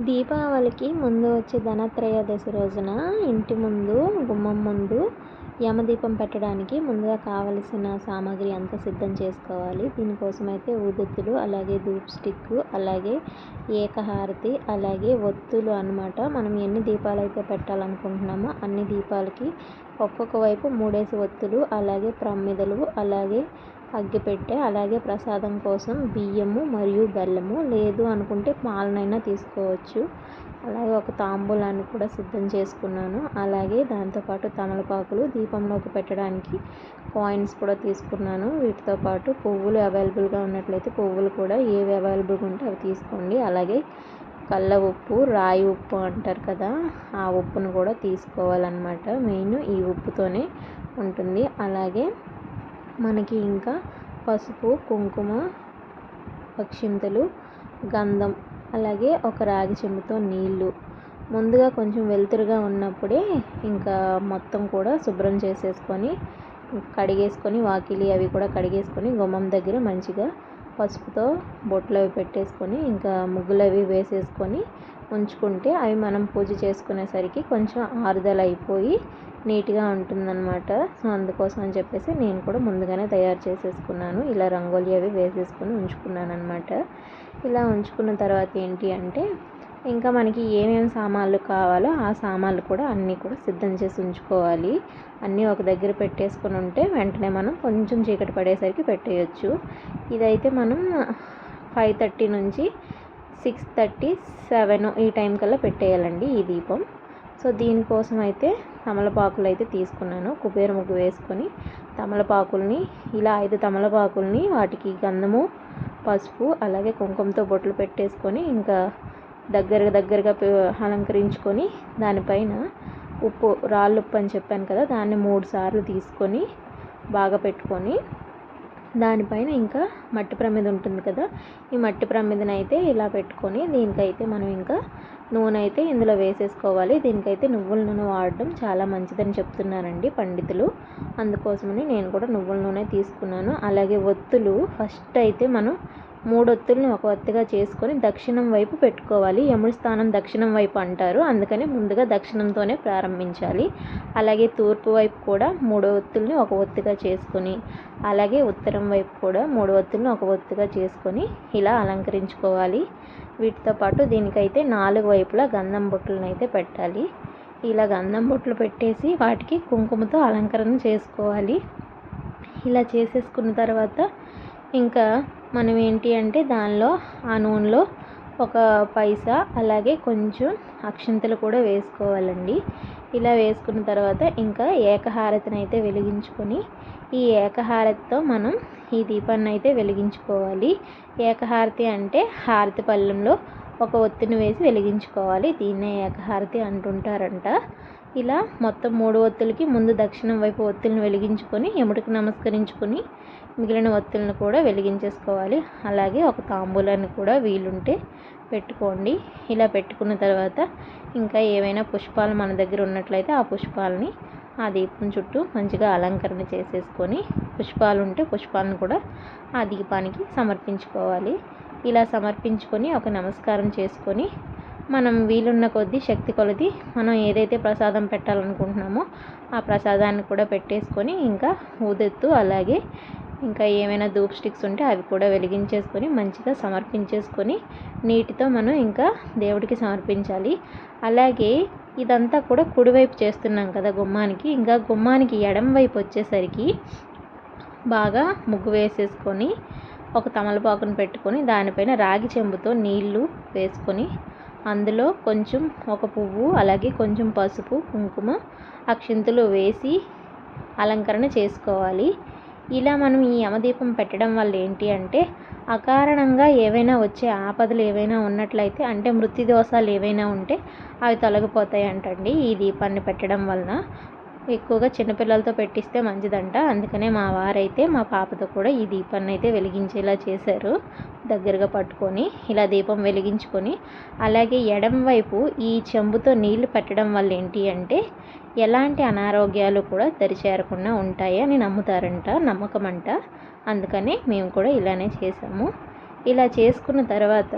దీపావళికి ముందు వచ్చే ధనత్రయోదశి రోజున ఇంటి ముందు గుమ్మం ముందు యమదీపం పెట్టడానికి ముందుగా కావలసిన సామాగ్రి అంతా సిద్ధం చేసుకోవాలి. దీనికోసం అయితే ఊదొత్తులు అలాగే ధూప్ స్టిక్ అలాగే ఏకహారతి అలాగే ఒత్తులు అనమాట మనం ఎన్ని దీపాలు అయితే పెట్టాలనుకుంటున్నామో అన్ని దీపాలకి ఒక్కొక్క వైపు మూడేసి ఒత్తులు అలాగే ప్రమిదలు అలాగే అగ్గిపెట్టె అలాగే ప్రసాదం కోసం బియ్యము మరియు బెల్లము లేదు అనుకుంటే పాలనైనా తీసుకోవచ్చు. అలాగే ఒక తాంబూలాన్ని కూడా సిద్ధం చేసుకున్నాను. అలాగే దాంతోపాటు తమలపాకులు దీపంలోకి పెట్టడానికి కాయిన్స్ కూడా తీసుకున్నాను. వీటితో పాటు పువ్వులు అవైలబుల్గా ఉన్నట్లయితే పువ్వులు కూడా ఏవి అవైలబుల్గా ఉంటే అవి తీసుకోండి. అలాగే కళ్ళ ఉప్పు రాయి ఉప్పు అంటారు కదా ఆ ఉప్పును కూడా తీసుకోవాలన్నమాట. మెయిన్ ఈ ఉప్పుతోనే ఉంటుంది. అలాగే మనకి ఇంకా పసుపు కుంకుమ అక్షింతలు గంధం అలాగే ఒక రాగి చెంబుతో నీళ్ళు ముందుగా కొంచెం వెలుతురుగా ఉన్నప్పుడే ఇంకా మొత్తం కూడా శుభ్రం చేసేసుకొని కడిగేసుకొని వాకిలి అవి కూడా కడిగేసుకొని గుమ్మం దగ్గర మంచిగా పసుపుతో బొట్లు అవి పెట్టేసుకొని ఇంకా ముగ్గులు అవి వేసేసుకొని ఉంచుకుంటే అవి మనం పూజ చేసుకునేసరికి కొంచెం ఆరుదల అయిపోయి నీట్గా ఉంటుందన్నమాట. సో అందుకోసం అని చెప్పేసి నేను కూడా ముందుగానే తయారు చేసేసుకున్నాను. ఇలా రంగోలీ అవి వేసేసుకుని ఉంచుకున్నాను అనమాట ఇలా ఉంచుకున్న తర్వాత ఏంటి అంటే ఇంకా మనకి ఏమేమి సామాన్లు కావాలో ఆ సామాన్లు కూడా అన్నీ కూడా సిద్ధం చేసి ఉంచుకోవాలి. అన్నీ ఒక దగ్గర పెట్టేసుకొని ఉంటే వెంటనే మనం కొంచెం చీకటి పడేసరికి పెట్టేయచ్చు. ఇదైతే మనం ఫైవ్ థర్టీ నుంచి సిక్స్ థర్టీ సెవెన్ ఈ టైం కల్లా పెట్టేయాలండి ఈ దీపం. సో దీనికోసం అయితే తమలపాకులు అయితే తీసుకున్నాను. కుబేర ముగ్గు వేసుకొని తమలపాకుల్ని ఇలా ఐదు తమలపాకుల్ని వాటికి గంధము పసుపు అలాగే కుంకుమతో బొట్లు పెట్టేసుకొని ఇంకా దగ్గర దగ్గరగా అలంకరించుకొని దానిపైన ఉప్పు రాళ్ళు ఉప్పు అని చెప్పాను కదా దాన్ని మూడు సార్లు తీసుకొని బాగా పెట్టుకొని దానిపైన ఇంకా మట్టి ప్రమిద ఉంటుంది కదా ఈ మట్టి ప్రమిదనైతే ఇలా పెట్టుకొని దీనికైతే మనం ఇంకా నూనె అయితే ఇందులో వేసేసుకోవాలి. దీనికైతే నువ్వుల నూనె వాడడం చాలా మంచిదని చెప్తున్నారండి పండితులు. అందుకోసమని నేను కూడా నువ్వుల నూనె తీసుకున్నాను. అలాగే ఒత్తులు ఫస్ట్ అయితే మనం మూడొత్తుల్ని ఒక ఒత్తిగా చేసుకొని దక్షిణం వైపు పెట్టుకోవాలి. యముడి స్థానం దక్షిణం వైపు అంటారు. అందుకని ముందుగా దక్షిణంతోనే ప్రారంభించాలి. అలాగే తూర్పు వైపు కూడా మూడు ఒత్తుల్ని ఒక ఒత్తిగా చేసుకొని అలాగే ఉత్తరం వైపు కూడా మూడు ఒత్తుల్ని ఒక ఒత్తిగా చేసుకొని ఇలా అలంకరించుకోవాలి. వీటితో పాటు దీనికైతే నాలుగు వైపులా గంధం బొట్లను అయితే పెట్టాలి. ఇలా గంధం బొట్లు పెట్టేసి వాటికి కుంకుమతో అలంకరణ చేసుకోవాలి. ఇలా చేసేసుకున్న తర్వాత ఇంకా మనం ఏంటి అంటే దానిలో ఆ నూనెలో ఒక పైసా అలాగే కొంచెం అక్షంతలు కూడా వేసుకోవాలండి. ఇలా వేసుకున్న తర్వాత ఇంకా ఏకహారతిని అయితే వెలిగించుకొని ఈ ఏకహారతితో మనం ఈ దీపాన్ని అయితే వెలిగించుకోవాలి. ఏకహారతి అంటే హారతి పళ్ళెంలో ఒక ఒత్తిని వేసి వెలిగించుకోవాలి. దీన్నే ఏకహారతి అంటుంటారంట. ఇలా మొత్తం మూడు ఒత్తులకి ముందు దక్షిణం వైపు ఒత్తులను వెలిగించుకొని యముడికి నమస్కరించుకొని మిగిలిన ఒత్తులను కూడా వెలిగించేసుకోవాలి. అలాగే ఒక తాంబూలాన్ని కూడా వీలుంటే పెట్టుకోండి. ఇలా పెట్టుకున్న తర్వాత ఇంకా ఏవైనా పుష్పాలు మన దగ్గర ఉన్నట్లయితే ఆ పుష్పాలని ఆ దీపం చుట్టూ మంచిగా అలంకరణ చేసేసుకొని పుష్పాలు ఉంటే పుష్పాలను కూడా ఆ దీపానికి సమర్పించుకోవాలి. ఇలా సమర్పించుకొని ఒక నమస్కారం చేసుకొని మనం వీలున్న కొద్దీ శక్తి కొలది మనం ఏదైతే ప్రసాదం పెట్టాలనుకుంటున్నామో ఆ ప్రసాదాన్ని కూడా పెట్టేసుకొని ఇంకా ఊదెత్తు అలాగే ఇంకా ఏమైనా ధూప్ స్టిక్స్ ఉంటే అవి కూడా వెలిగించేసుకొని మంచిగా సమర్పించేసుకొని నీటితో మనం ఇంకా దేవుడికి సమర్పించాలి. అలాగే ఇదంతా కూడా కుడివైపు చేస్తున్నాం కదా గుమ్మానికి. ఇంకా గుమ్మానికి ఎడం వైపు వచ్చేసరికి బాగా ముగ్గు వేసేసుకొని ఒక తమలపాకును పెట్టుకొని దానిపైన రాగి చెంబుతో నీళ్ళు వేసుకొని అందులో కొంచెం ఒక పువ్వు అలాగే కొంచెం పసుపు కుంకుమ అక్షింతలు వేసి అలంకరణ చేసుకోవాలి. ఇలా మనం ఈ యమదీపం పెట్టడం వల్ల ఏంటి అంటే అకారణంగా ఏవైనా వచ్చే ఆపదలు ఏవైనా ఉన్నట్లయితే అంటే మృత్యు దోషాలు ఏవైనా ఉంటే అవి తొలగిపోతాయి అంటండి ఈ దీపాన్ని పెట్టడం వలన. ఎక్కువగా చిన్నపిల్లలతో పెట్టిస్తే మంచిదంట. అందుకనే మా వారైతే మా పాపతో కూడా ఈ దీపాన్ని అయితే వెలిగించేలా చేశారు. దగ్గరగా పట్టుకొని ఇలా దీపం వెలిగించుకొని అలాగే ఎడం వైపు ఈ చెంబుతో నీళ్ళు పెట్టడం వల్ల ఏంటి అంటే ఎలాంటి అనారోగ్యాలు కూడా దరిచేరకుండా ఉంటాయి అని నమ్ముతారంట నమ్మకం అంట అందుకని మేము కూడా ఇలానే చేసాము ఇలా చేసుకున్న తర్వాత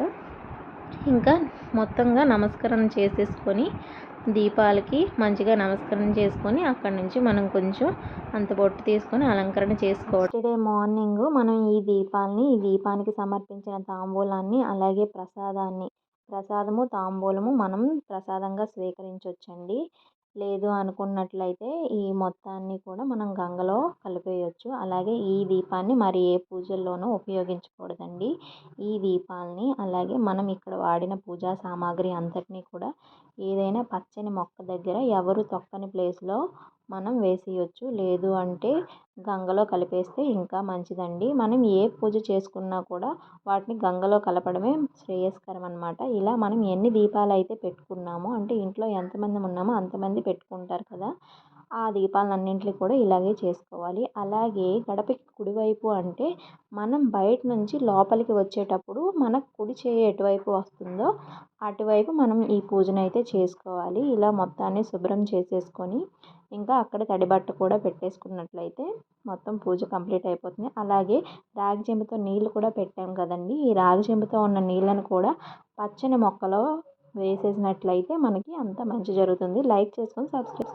ఇంకా మొత్తంగా నమస్కారం చేసేసుకొని దీపాలకి మంచిగా నమస్కారం చేసుకొని అక్కడ నుంచి మనం కొంచెం అంత బొట్టు తీసుకొని అలంకరణ చేసుకోవచ్చు డే మార్నింగ్ మనం ఈ దీపాలని ఈ దీపానికి సమర్పించిన తాంబూలాన్ని అలాగే ప్రసాదాన్ని ప్రసాదము తాంబూలము మనం ప్రసాదంగా స్వీకరించవచ్చండి లేదు అనుకున్నట్లయితే ఈ మొత్తాన్ని కూడా మనం గంగలో కలిపేయచ్చు. అలాగే ఈ దీపాన్ని మరి ఏ పూజల్లోనూ ఉపయోగించకూడదండి. ఈ దీపాలని అలాగే మనం ఇక్కడ వాడిన పూజా సామాగ్రి అంతటినీ కూడా ఏదైనా పచ్చని మొక్క దగ్గర ఎవరు తొక్కని ప్లేస్లో మనం వేసేయచ్చు. లేదు అంటే గంగలో కలిపేస్తే ఇంకా మంచిదండి. మనం ఏ పూజ చేసుకున్నా కూడా వాటిని గంగలో కలపడమే శ్రేయస్కరం అనమాట ఇలా మనం ఎన్ని దీపాలు అయితే పెట్టుకున్నామో అంటే ఇంట్లో ఎంతమంది ఉన్నామో అంతమంది పెట్టుకుంటారు కదా. ఆ దీపాలన్నింటినీ కూడా ఇలాగే చేసుకోవాలి. అలాగే గడపకి కుడివైపు అంటే మనం బయట నుంచి లోపలికి వచ్చేటప్పుడు మన కుడి చేయి ఎటువైపు వస్తుందో అటువైపు మనం ఈ పూజను అయితే చేసుకోవాలి. ఇలా మొత్తాన్ని శుభ్రం చేసేసుకొని ఇంకా అక్కడ తడిబట్ట కూడా పెట్టేసుకున్నట్లయితే మొత్తం పూజ కంప్లీట్ అయిపోతుంది. అలాగే రాగి చెంబుతో నీళ్ళు కూడా పెట్టాం కదండి. ఈ రాగి చెంబుతో ఉన్న నీళ్ళను కూడా పచ్చని మొక్కలో వేసేసినట్లయితే మనకి అంత మంచి జరుగుతుంది. లైక్ చేసుకొని సబ్స్క్రైబ్